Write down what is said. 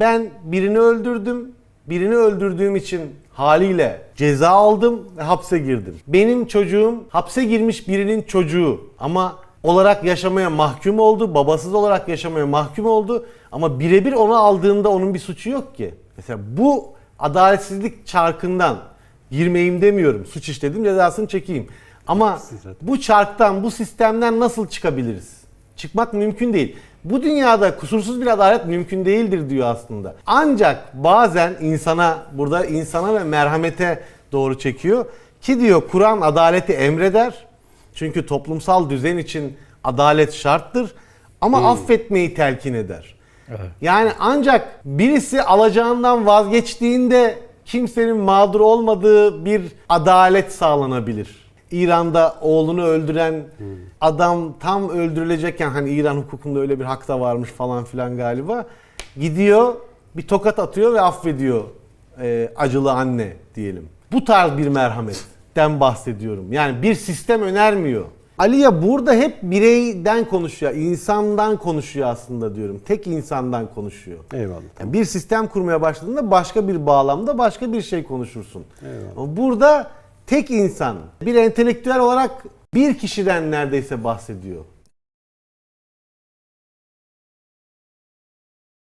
Ben birini öldürdüm. Birini öldürdüğüm için haliyle ceza aldım ve hapse girdim. Benim çocuğum hapse girmiş birinin çocuğu ama olarak yaşamaya mahkum oldu. Babasız olarak yaşamaya mahkum oldu. Ama birebir onu aldığında onun bir suçu yok ki. Mesela bu adaletsizlik çarkından girmeyeyim demiyorum. Suç işledim cezasını çekeyim. Ama bu çarktan, bu sistemden nasıl çıkabiliriz? Çıkmak mümkün değil. Bu dünyada kusursuz bir adalet mümkün değildir diyor aslında. Ancak bazen insana, burada insana ve merhamete doğru çekiyor. Ki diyor Kur'an adaleti emreder. Çünkü toplumsal düzen için adalet şarttır. Ama affetmeyi telkin eder. Yani ancak birisi alacağından vazgeçtiğinde kimsenin mağdur olmadığı bir adalet sağlanabilir. İran'da oğlunu öldüren adam tam öldürülecekken hani İran hukukunda öyle bir hak da varmış falan filan galiba. Gidiyor bir tokat atıyor ve affediyor e, acılı anne diyelim. Bu tarz bir merhametten bahsediyorum. Yani bir sistem önermiyor. Aliye burada hep bireyden konuşuyor, insandan konuşuyor aslında diyorum. Tek insandan konuşuyor. Eyvallah. Yani bir sistem kurmaya başladığında başka bir bağlamda başka bir şey konuşursun. Ama burada tek insan, bir entelektüel olarak bir kişiden neredeyse bahsediyor.